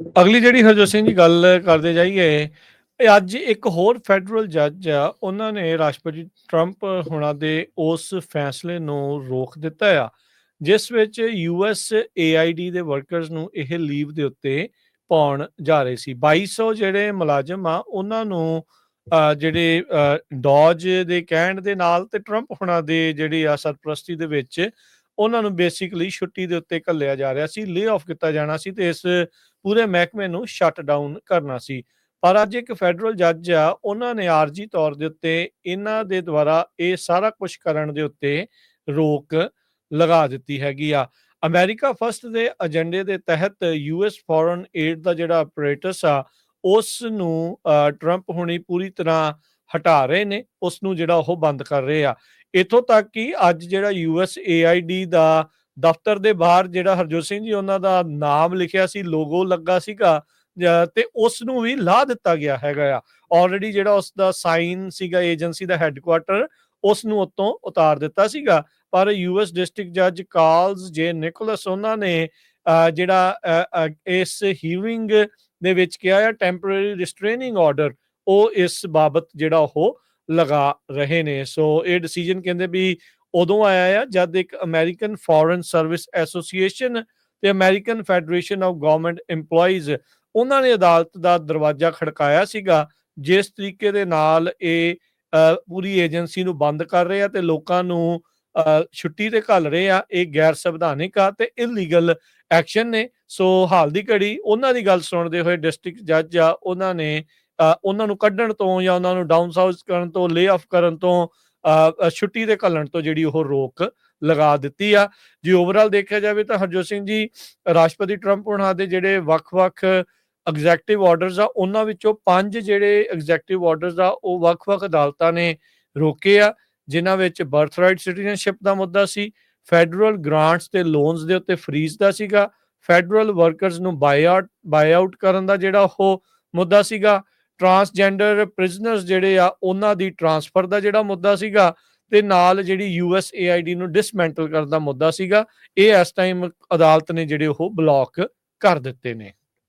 ਅਗਲੀ ਜਿਹੜੀ ਹਰਜੋਤ ਸਿੰਘ ਜੀ ਗੱਲ ਕਰਦੇ ਜਾਈਏ ਇਹ ਅੱਜ ਇੱਕ ਹੋਰ ਫੈਡਰਲ ਜੱਜ ਆ ਉਹਨਾਂ ਨੇ ਰਾਸ਼ਟਰਪਤੀ ਟਰੰਪ ਹੁਣਾਂ ਦੇ ਉਸ ਫੈਸਲੇ ਨੂੰ ਰੋਕ ਦਿੱਤਾ ਆ ਜਿਸ ਵਿੱਚ ਯੂਐਸ ਏਆਈਡੀ ਦੇ ਵਰਕਰਸ ਨੂੰ ਇਹ ਲੀਵ ਦੇ ਉੱਤੇ ਪਾਉਣ ਜਾ ਰਹੇ ਸੀ। 2200 ਜਿਹੜੇ ਮੁਲਾਜ਼ਮ ਆ ਉਹਨਾਂ ਨੂੰ ਅ, ਜਿਹੜੇ ਡੌਜ ਦੇ ਕਹਿਣ ਦੇ ਨਾਲ ਤੇ ਟਰੰਪ ਹੁਣਾਂ ਦੇ ਜਿਹੜੇ ਆ ਸਰਪ੍ਰਸਤੀ ਦੇ ਵਿੱਚ ਉਹਨਾਂ ਨੂੰ ਬੇਸਿਕਲੀ ਛੁੱਟੀ ਦੇ ਉੱਤੇ ਘੱਲਿਆ ਜਾ ਰਿਹਾ ਸੀ ਲੇ ਆਫ ਕੀਤਾ ਜਾਣਾ ਸੀ ਤੇ ਇਸ ਪੂਰੇ ਮਹਿਕਮੇ ਨੂੰ ਸ਼ਟ ਡਾਊਨ ਕਰਨਾ ਸੀ। ਪਰ ਅੱਜ ਇੱਕ ਫੈਡਰਲ ਜੱਜ ਆ ਉਹਨਾਂ ਨੇ ਆਰਜੀ ਤੌਰ ਦੇ ਉੱਤੇ ਇਹਨਾਂ ਦੇ ਦੁਆਰਾ ਇਹ ਸਾਰਾ ਕੁਝ ਕਰਨ ਦੇ ਉੱਤੇ ਰੋਕ ਲਗਾ ਦਿੱਤੀ ਹੈਗੀ ਆ। ਅਮਰੀਕਾ ਫਸਟ ਦੇ ਏਜੰਡੇ ਦੇ ਤਹਿਤ ਯੂਐਸ ਫੋਰਨ ਏਡ ਦਾ ਜਿਹੜਾ ਆਪਰੇਟਸ ਆ ਉਸ ਨੂੰ ਅ, ਟਰੰਪ ਹੁਣੀ ਪੂਰੀ ਤਰ੍ਹਾਂ ਹਟਾ ਰਹੇ ਨੇ ਉਸ ਨੂੰ ਜਿਹੜਾ ਉਹ ਬੰਦ ਕਰ ਰਹੇ ਆ। ਇਥੋਂ ਤੱਕ ਕਿ ਅੱਜ ਜਿਹੜਾ ਯੂਐਸ ਏਆਈਡੀ ਦਾ ਦਫ਼ਤਰ ਦੇ ਬਾਹਰ ਜਿਹੜਾ ਹਰਜੋਤ ਸਿੰਘ ਜੀ ਉਹਨਾਂ ਦਾ ਨਾਮ ਲਿਖਿਆ ਸੀ ਲੋਗੋ ਲੱਗਾ ਸੀਗਾ ਤੇ ਉਸ ਨੂੰ ਵੀ ਲਾ ਦਿੱਤਾ ਗਿਆ ਹੈਗਾ ਆ। ਆਲਰੇਡੀ ਜਿਹੜਾ ਉਸ ਦਾ ਸਾਈਨ ਸੀਗਾ ਏਜੰਸੀ ਦਾ ਹੈੱਡਕੁਆਟਰ ਉਸ ਨੂੰ ਉਤੋਂ ਉਤਾਰ ਦਿੱਤਾ ਸੀਗਾ। ਪਰ ਯੂਐਸ ਡਿਸਟ੍ਰਿਕਟ ਜੱਜ ਕਾਲਸ ਜੇ ਨਿਕੋਲਸ ਉਹਨਾਂ ਨੇ ਜਿਹੜਾ ਇਸ ਹੀਅਰਿੰਗ ਦੇ ਵਿੱਚ ਕਿਹਾ ਹੈ ਟੈਂਪਰੇਰੀ ਰਿਸਟ੍ਰੇਨਿੰਗ ਆਰਡਰ ਉਹ ਇਸ ਬਾਬਤ ਜਿਹੜਾ ਉਹ ਲਗਾ ਰਹੇ ਨੇ। ਸੋ ਇਹ ਡਿਸੀਜਨ ਕਹਿੰਦੇ ਵੀ ਉਦੋਂ ਆਇਆ ਆ ਜਦ ਇੱਕ ਅਮਰੀਕਨ ਫੋਰਨ ਸਰਵਿਸ ਐਸੋਸੀਏਸ਼ਨ ਤੇ American federation of government EMPLOYEES ਉਹਨਾਂ ਨੇ ਅਦਾਲਤ ਦਾ ਦਰਵਾਜ਼ਾ ਖੜਕਾਇਆ ਸੀਗਾ, ਜਿਸ ਤਰੀਕੇ ਦੇ ਨਾਲ ਇਹ ਪੂਰੀ ਏਜੰਸੀ ਨੂੰ ਬੰਦ ਕਰ ਰਹੇ ਆ ਤੇ ਲੋਕਾਂ ਨੂੰ ਛੁੱਟੀ ਤੇ ਘੱਲ ਰਹੇ ਆ, ਇਹ ਗੈਰ ਸੰਵਿਧਾਨਿਕ ਆ ਤੇ ਇਲੀਗਲ ਐਕਸ਼ਨ ਨੇ। ਸੋ ਹਾਲ ਦੀ ਘੜੀ ਉਹਨਾਂ ਦੀ ਗੱਲ ਸੁਣਦੇ ਹੋਏ ਡਿਸਟ੍ਰਿਕਟ ਜੱਜ ਆ, ਉਹਨਾਂ ਨੇ ਉਹਨਾਂ ਨੂੰ ਕੱਢਣ ਤੋਂ ਜਾਂ ਉਹਨਾਂ ਨੂੰ ਡਾਊਨ ਸਾਊਥ ਕਰਨ ਤੋਂ ਲੇ ਆਫ ਕਰਨ ਤੋਂ ਛੁੱਟੀ ਦੇ ਘੱਲਣ ਤੋਂ ਜਿਹੜੀ ਉਹ ਰੋਕ ਲਗਾ ਦਿੱਤੀ ਆ। ਜੇ ਓਵਰਆਲ ਦੇਖਿਆ ਜਾਵੇ ਤਾਂ ਹਰਜੋਤ ਸਿੰਘ ਜੀ, ਰਾਸ਼ਟਰਪਤੀ ਟਰੰਪ ਉਹਨਾਂ ਦੇ ਜਿਹੜੇ ਵੱਖ-ਵੱਖ ਐਗਜ਼ੈਕਟਿਵ ਆਰਡਰਸ ਆ, ਉਹਨਾਂ ਵਿੱਚੋਂ ਪੰਜ ਜਿਹੜੇ ਐਗਜ਼ੈਕਟਿਵ ਆਰਡਰਸ ਆ, ਉਹ ਵੱਖ-ਵੱਖ ਅਦਾਲਤਾਂ ਨੇ ਰੋਕੇ ਆ, ਜਿਨ੍ਹਾਂ ਵਿੱਚ ਬਰਥਰਾਈਟ ਸਿਟੀਜ਼ਨਸ਼ਿਪ ਦਾ ਮੁੱਦਾ ਸੀ ਫੈਡਰਲ ਗ੍ਰਾਂਟਸ ਤੇ ਲੋਨਸ ਦੇ ਉੱਤੇ ਫਰੀਜ਼ ਦਾ ਸੀਗਾ ਫੈਡਰਲ ਵਰਕਰਸ ਨੂੰ ਬਾਈ ਆਊਟ ਕਰਨ ਦਾ ਜਿਹੜਾ ਉਹ ਮੁੱਦਾ ਸੀਗਾ। ਟਰਾਂਸਜੈਂਡਰ ਪ੍ਰਿਜ਼ਨਰਸ ਜਿਹੜੇ ਆ, ਉਹਨਾਂ ਦੀ ਟਰਾਂਸਫਰ ਦਾ ਜਿਹੜਾ ਮੁੱਦਾ ਸੀਗਾ ਤੇ ਨਾਲ ਜਿਹੜੀ ਯੂਐਸ ਏਆਈਡੀ ਨੂੰ ਡਿਸਮੈਂਟਲ ਕਰਨ ਦਾ ਮੁੱਦਾ ਸੀਗਾ, ਇਹ ਇਸ ਟਾਈਮ ਅਦਾਲਤ ਨੇ ਜਿਹੜੇ ਉਹ ਬਲੌਕ ਕਰ ਦਿੱਤੇ ਨੇ।